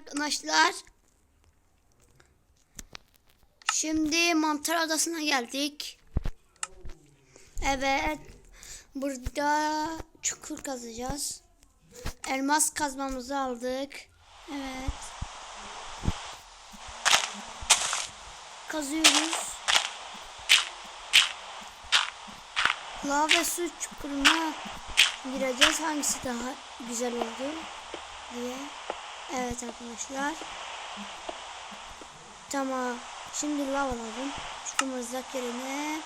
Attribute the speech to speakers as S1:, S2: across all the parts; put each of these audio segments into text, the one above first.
S1: arkadaşlar. Şimdi mantar adasına geldik. Evet. Burada çukur kazacağız. Elmas kazmamızı aldık. Evet. Kazıyoruz. Lav su çukuruna gireceğiz. Hangisi daha güzel oldu diye. Evet arkadaşlar. Tamam. Şimdi lav alalım. Şu mızrak yerine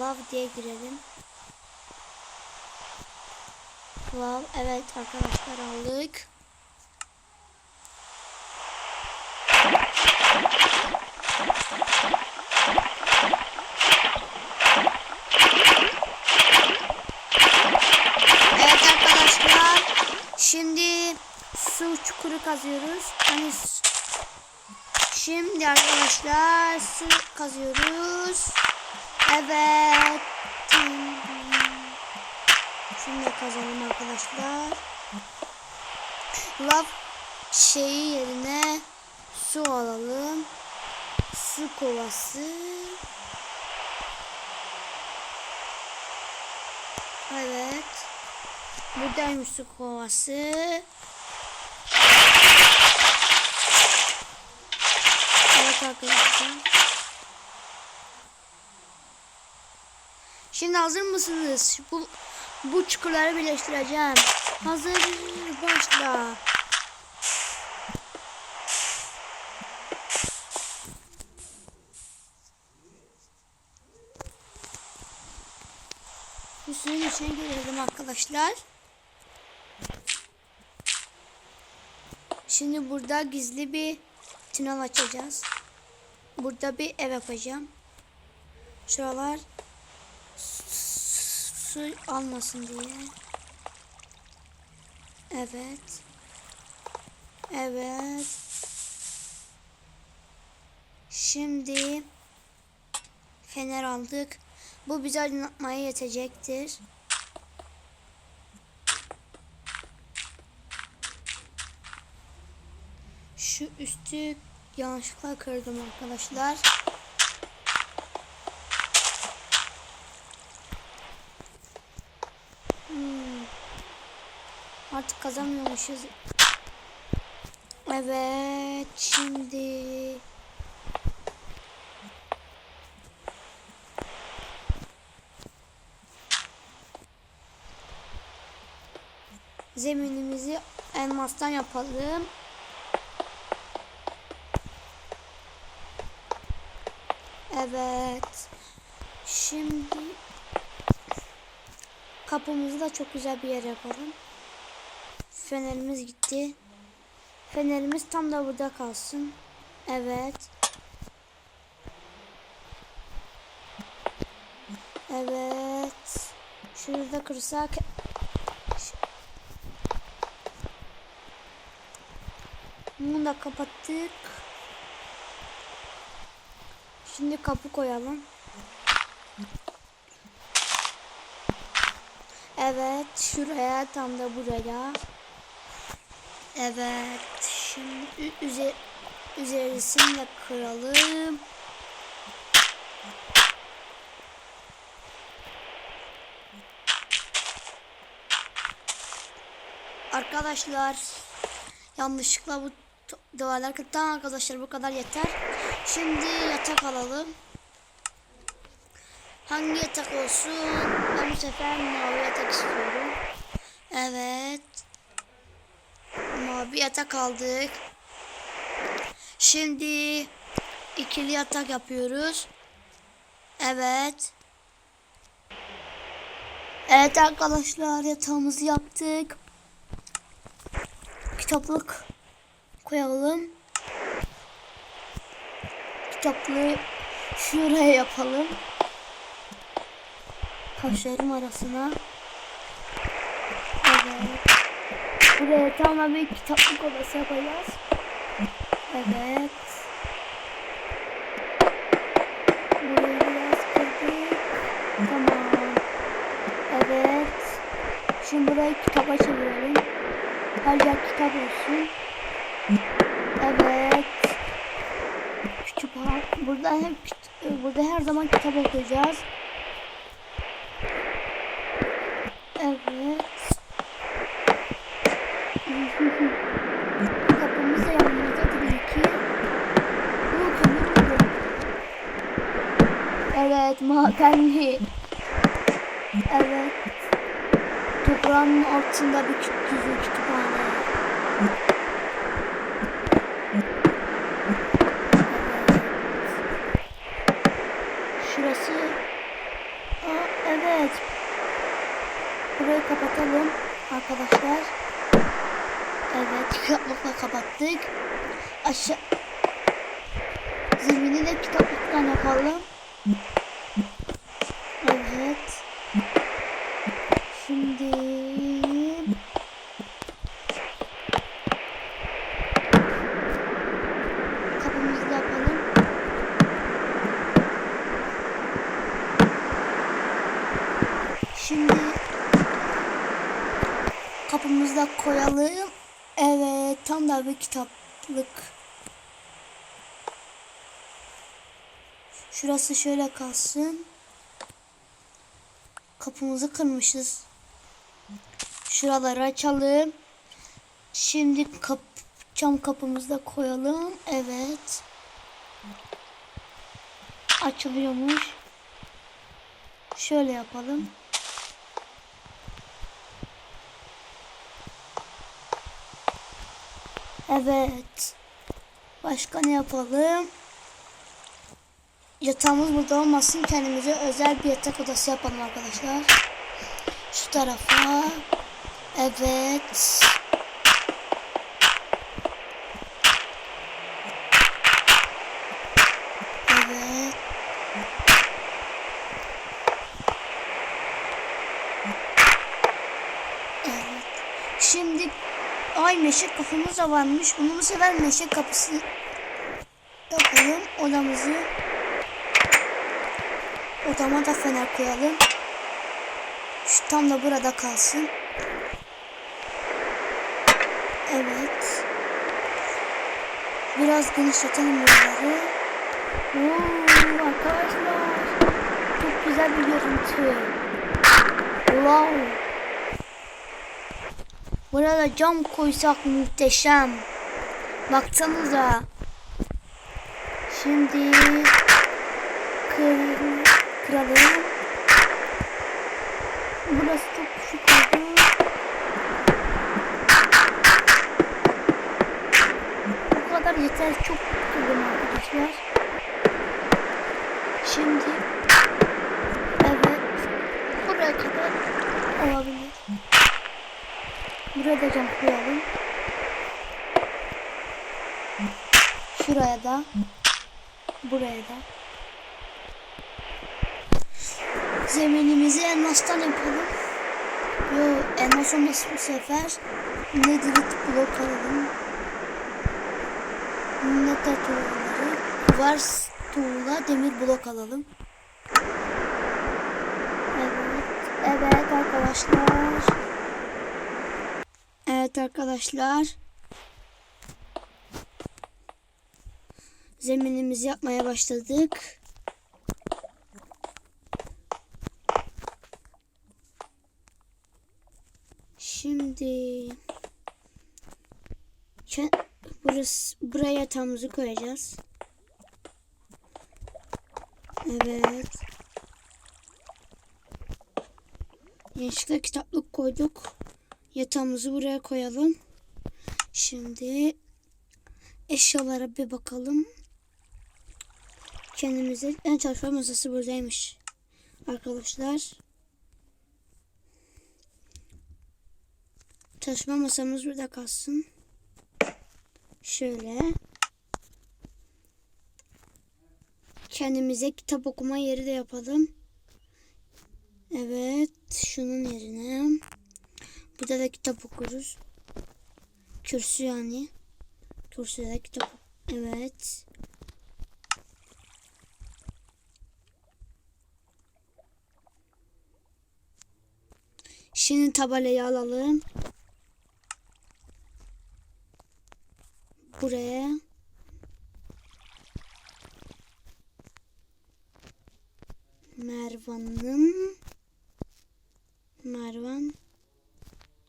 S1: lav diye girelim. Lav evet arkadaşlar aldık. Evet arkadaşlar. Şimdi su çukuru kazıyoruz. Hani Şimdi arkadaşlar su kazıyoruz. Evet. Şunu da kazalım arkadaşlar. Lav şeyi yerine su alalım. Su kovası. Evet. Buradaymış su kovası. Evet arkadaşlar. Şimdi hazır mısınız? Bu bu çukurları birleştireceğim. Hazır başla. Suyun içine girelim arkadaşlar. Şimdi burada gizli bir tünel açacağız. Burada bir ev yapacağım. Şuralar su almasın diye. Evet. Evet. Şimdi fener aldık. Bu bize aydınlatmaya yetecektir. Şu üstü yanlışlıkla kırdım arkadaşlar. Hmm. Artık kazanmıyormuşuz. Evet şimdi zeminimizi elmastan yapalım. Evet. Şimdi kapımızı da çok güzel bir yer yapalım. Fenerimiz gitti. Fenerimiz tam da burada kalsın. Evet. Evet. Şurada kırsak. Bunu da kapattık. Şimdi kapı koyalım. Evet, şuraya tam da buraya. Evet, şimdi üzer üzerisini de kıralım. Arkadaşlar, yanlışlıkla bu duvarlar. Tamam arkadaşlar bu kadar yeter. Şimdi yatak alalım. Hangi yatak olsun? Ben bu sefer mavi yatak istiyorum. Evet. Mavi yatak aldık. Şimdi ikili yatak yapıyoruz. Evet. Evet arkadaşlar yatağımızı yaptık. Kitaplık koyalım. Kitaplığı şuraya yapalım. Taşların arasına. Evet. Buraya tamamen bir kitaplık odası yapacağız. Evet. Burayı biraz kırdık. Tamam. Evet. Şimdi burayı kitaba çevirelim. Her yer kitap olsun. Evet. Burada hep kit- burada her zaman kitap okuyacağız. Evet. Kapımız da yanımızda tabii ki. Bu kömür mü? Evet, madenli. Evet. Toprağın altında bir küçük gizli kütüphane. Evet. Şurası. Aa, evet. Burayı kapatalım arkadaşlar. Evet, kitaplıkla kapattık. Aşağı zemini de kitaplıktan yapalım. Evet. Şimdi kapımızı da yapalım. Şimdi kapımızı da koyalım. Evet, tam da bir kitaplık. Şurası şöyle kalsın. Kapımızı kırmışız. Şuraları açalım. Şimdi kap cam kapımızı da koyalım. Evet. Açılıyormuş. Şöyle yapalım. Evet. Başka ne yapalım? Yatağımız burada olmasın. Kendimize özel bir yatak odası yapalım arkadaşlar. Şu tarafa. Evet. Evet. Evet. Şimdi ay meşe kapımız da varmış. Bunu bu sefer meşe kapısı yapalım. Odamızı Odama da fener koyalım. Şu tam da burada kalsın. Evet. Biraz genişletelim buraları. Oo, arkadaşlar. Çok güzel bir görüntü. Wow. Burada cam koysak muhteşem. Baksanıza. Şimdi kır, kıralım. Burası çok küçük oldu. Bu kadar yeter. Çok kırdım arkadaşlar. Şimdi evet buraya kadar olabilir. Buraya da cam koyalım. Şuraya da. Buraya da. Zeminimizi elmastan yapalım. Yo elmas olmasın bu sefer. Nedirit blok alalım. Nether tuğlaları. Kuvars tuğla demir blok alalım. Evet. Evet arkadaşlar. Evet arkadaşlar. Zeminimizi yapmaya başladık. Şimdi burası buraya yatağımızı koyacağız. Evet. Yanlışlıkla kitaplık koyduk. Yatağımızı buraya koyalım. Şimdi eşyalara bir bakalım. Kendimize en çalışma masası buradaymış. Arkadaşlar. Çalışma masamız burada kalsın. Şöyle. Kendimize kitap okuma yeri de yapalım. Evet. Şunun yerine. Burada da kitap okuruz. Kürsü yani. Kürsüde de kitap. Evet. Şimdi tabelayı alalım. buraya. Mervan'ın Mervan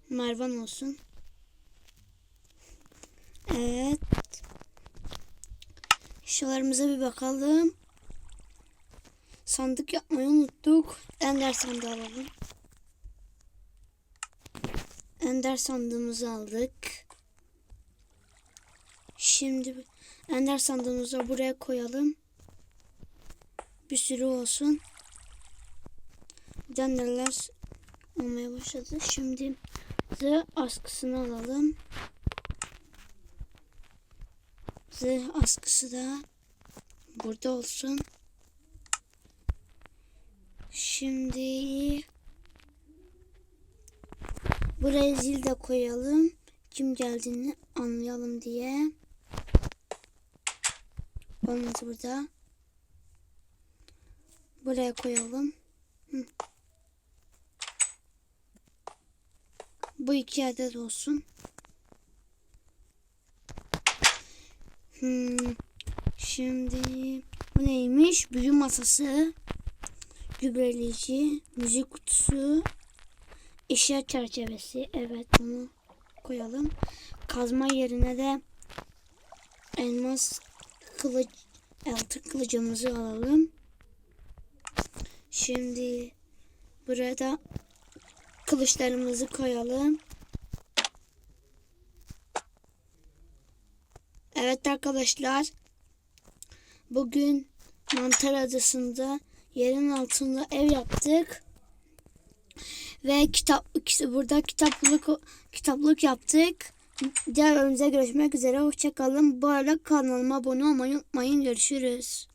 S1: Mervan olsun. Evet. Eşyalarımıza bir bakalım. Sandık yapmayı unuttuk. Ender sandığı alalım. Ender sandığımızı aldık. Şimdi Ender sandığımızı buraya koyalım. Bir sürü olsun. Enderler olmaya başladı. Şimdi zırh askısını alalım. Zırh askısı da burada olsun. Şimdi buraya zil de koyalım. Kim geldiğini anlayalım diye. Olmadı burada. Buraya koyalım. Hı. Bu iki adet olsun. Hmm. Şimdi bu neymiş? Büyü masası, gübreleyici, müzik kutusu, eşya çerçevesi. Evet bunu koyalım. Kazma yerine de elmas kılıç, altın kılıcımızı alalım. Şimdi burada kılıçlarımızı koyalım. Evet arkadaşlar. Bugün Mantar Adası'nda yerin altında ev yaptık. Ve kitap burada kitaplık kitaplık yaptık. Diğer bölümümüzde görüşmek üzere. Hoşçakalın. Bu arada kanalıma abone olmayı unutmayın. Görüşürüz.